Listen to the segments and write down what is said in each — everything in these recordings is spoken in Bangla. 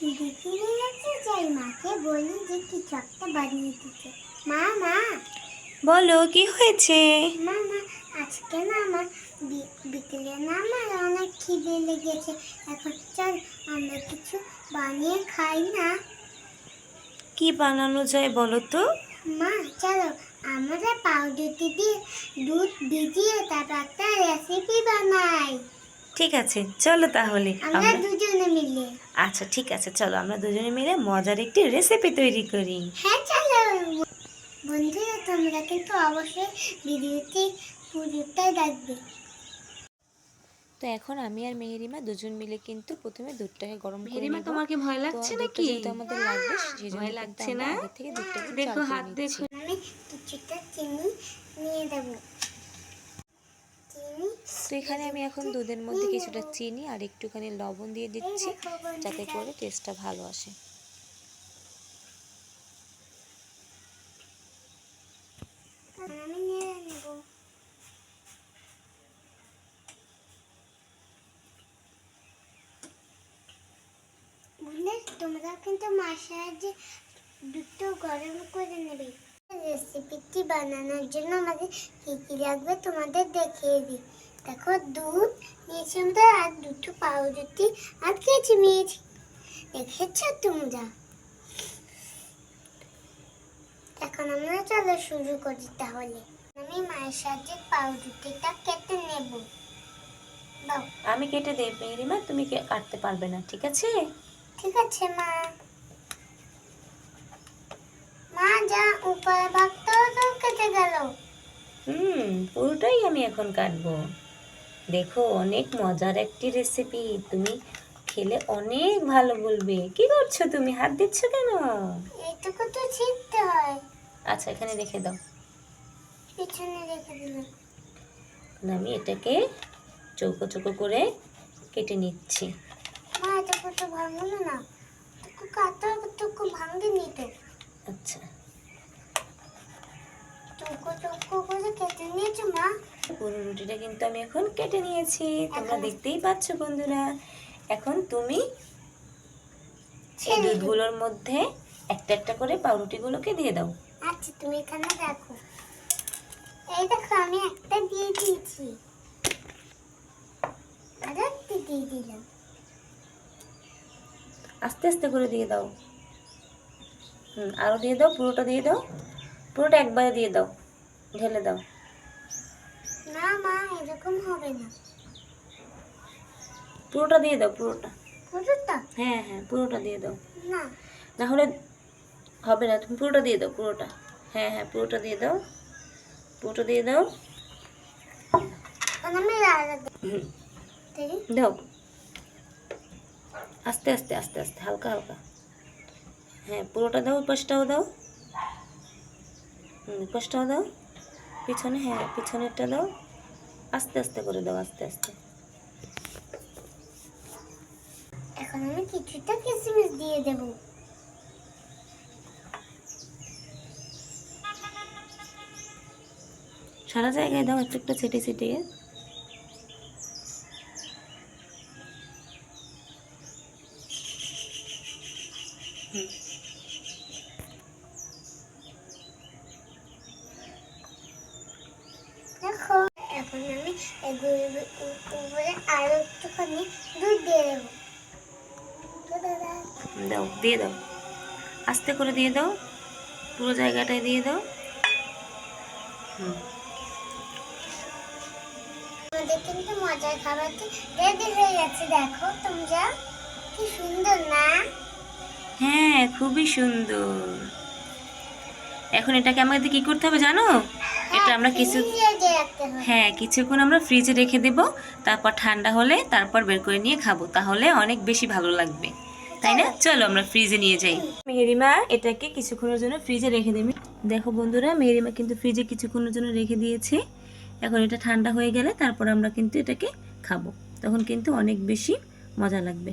বিকেলে যাই মাকে বলি যে কিছু একটা বানিয়ে দিতে। মা মা। বলো কি হয়েছে? মা মা আজকে না আমার বিকেলে না আমার অনেক খিদে লেগেছে। এখন চল আমরা কিছু বানিয়ে খাই না। কি বানানো যায় বলো তো? মা চলো আমরা পাউরুটি দিয়ে দুধ ভিজিয়ে তারপর একটা রেসিপি বানাই। ঠিক আছে চলো তাহলে। আমরা মিলে। আচ্ছা ঠিক আছে চলো আমরা দুজনে মিলে মজার একটি রেসিপি তৈরি করি। হ্যাঁ চলো। বন্ধুরা তোমরা কিন্তু অবশ্যই ভিডিওটি পুরোটাই দেখবে। তো এখন আমি আর মেহেরিমা দুজন মিলে কিন্তু প্রথমে দুধটাকে গরম করে মেহেরিমা তোমাকে ভয় লাগছে নাকি? যেহেতু আমাদের লাগবে সেই ভয় লাগছে না? আগে থেকে দুধটাকে দেখো হাত দেখো আমি কিছুটা চিনি নিয়ে দেবো। তো এখানে আমি এখন দুধের মধ্যে কিছুটা চিনি আর একটুখানি লবণ দিয়ে দিচ্ছি, যাতে করে টেস্টটা ভালো আসে। তোমরা কিন্তু মার সাহায্যে দুধটা গরম করে নেবে। রেসিপিটি বানানোর জন্য আমাদের কী কী লাগবে তোমাদের দেখিয়ে দিই। দেখো দুধ নিয়েছি আমরা আর দুটো পাউরুটি আর কিচমিচ দেখেছ তোমরা? এখন আমরা চলো শুরু করি তাহলে। আমি মায়ের সাহায্যে পাউরুটিটা কেটে নেব। আমি কেটে দেব মেহেরিমা তুমি কাটতে পারবে না ঠিক আছে? ঠিক আছে মা। মা যা উপরে ভাগটাও তো কেটে গেল। হুম পুরোটাই আমি এখন কাটবো। দেখো অনেক মজার একটি রেসিপি তুমি খেলে অনেক ভালো বলবে। কি করছ তুমি? হাত দিচ্ছ কেন? এইটুকু তো ছিটতে হয়। আচ্ছা এখানে রেখে দাও। পিছনে রেখে দিলাম। আমি এটাকে চৌকো চৌকো করে কেটে নিচ্ছি। মা এটুকু তো ভাঙলো না। টুকু কাটা টুকু ভাঙেনি তো আচ্ছা। টুকু টুকু করে কেটে নিয়েছো মা? পুরো রুটিটা কিন্তু আমি এখন কেটে নিয়েছি। তোমরা দেখতেই পাচ্ছ বন্ধুরা এখন তুমি এই দুধগুলোর মধ্যে একটা একটা করে পাউরুটিগুলোকে দিয়ে দাও। আচ্ছা তুমি এখানে দেখো। এই দেখো আমি একটা দিয়ে দিয়েছি। আর একটা দিয়ে দিলাম। আস্তে আস্তে করে দিয়ে দাও। হুম আরও দিয়ে দাও পুরোটা দিয়ে দাও। পুরোটা একবারে দিয়ে দাও। ঢেলে দাও। না মা এরকম হবে না। পুরোটা দিয়ে দাও পুরোটা। পুরোটা? হ্যাঁ হ্যাঁ পুরোটা দিয়ে দাও। না। না হলে হবে না তুমি পুরোটা দিয়ে দাও পুরোটা। হ্যাঁ হ্যাঁ পুরোটা দিয়ে দাও। পুরোটা দিয়ে দাও। দেখি দাও। আস্তে আস্তে আস্তে আস্তে হালকা হালকা। হ্যাঁ পুরোটা দাও পাশটাও দাও। পাশটাও দাও। পিছনে হ্যাঁ পিছনেরটা দাও। আস্তে আস্তে করে দাও আস্তে আস্তে। এখন আমি কিছুটা কিসমিস দিয়ে দেব। সারা জায়গায় দাও একটু একটু ছিটিয়ে ছিটিয়ে হুম দেখো এখন আমি এগুলোর উপরে আরও একটুখানি দুধ দিয়ে দেবো। দাও দিয়ে দাও। আস্তে করে দিয়ে দাও। পুরো জায়গাটায় দিয়ে দাও। হুম। আমাদের কিন্তু মজার খাবারটি রেডি হয়ে গেছে দেখো তোমরা। কি সুন্দর না? হ্যাঁ খুবই সুন্দর। এখন এটাকে আমাদের কি করতে হবে জানো? এটা আমরা কিছু হবে। হ্যাঁ কিছুক্ষণ আমরা ফ্রিজে রেখে দেব তারপর ঠান্ডা হলে তারপর বের করে নিয়ে খাব তাহলে অনেক বেশি ভালো লাগবে। তাই না? চলো আমরা ফ্রিজে নিয়ে যাই। মেহেরিমা এটাকে কিছুক্ষণের জন্য ফ্রিজে রেখে দেবে। দেখো বন্ধুরা মেহেরিমা কিন্তু ফ্রিজে কিছুক্ষণের জন্য রেখে দিয়েছে। এখন এটা ঠান্ডা হয়ে গেলে তারপর আমরা কিন্তু এটাকে খাব। তখন কিন্তু অনেক বেশি মজা লাগবে।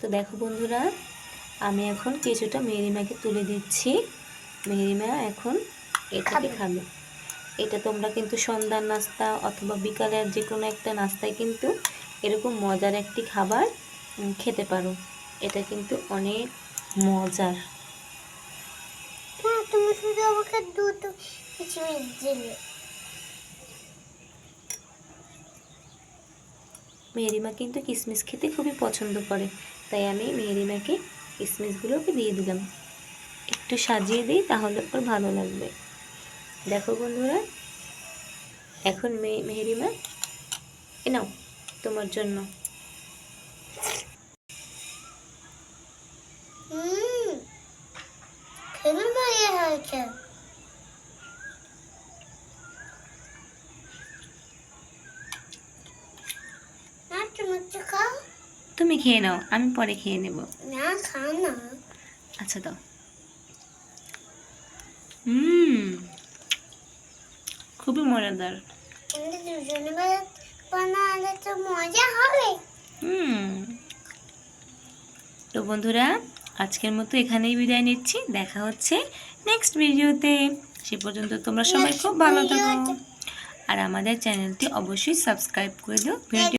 তো দেখো বন্ধুরা আমি এখন কিছুটা মেহেরিমাকে তুলে দিচ্ছি। মেহেরিমা এখন এটাকে খাবে। এটা তোমরা কিন্তু সন্ধ্যার নাস্তা অথবা বিকালের যে কোনো একটা নাস্তায় কিন্তু এরকম মজার একটি খাবার খেতে পারো। এটা কিন্তু অনেক মজার। তুমি শুধু আমাকে দিলে। মেহেরিমা কিন্তু কিশমিশ খেতে খুবই পছন্দ করে, তাই আমি মেহেরিমাকে কিশমিশগুলোকে দিয়ে দিলাম। একটু সাজিয়ে দিই তাহলে ওর ভালো লাগবে। দেখো বন্ধুরা, এখন মেহেরিমা, এ নাও, তোমার জন্য। হয়েছে না তুমি একটু খাও তুমি খেয়ে নাও আমি পরে খেয়ে নেব। না খাও না। আচ্ছা দাও। হুম খুবই মজাদার। তো মজা হবে। হুম। তো বন্ধুরা আজকের মতো এখানেই বিদায় নিচ্ছি। দেখা হচ্ছে নেক্সট ভিডিওতে সে পর্যন্ত তোমরা সবাই খুব ভালো থাকো। আর আমাদের চ্যানেলটি অবশ্যই সাবস্ক্রাইব করে দিও। ভিডিও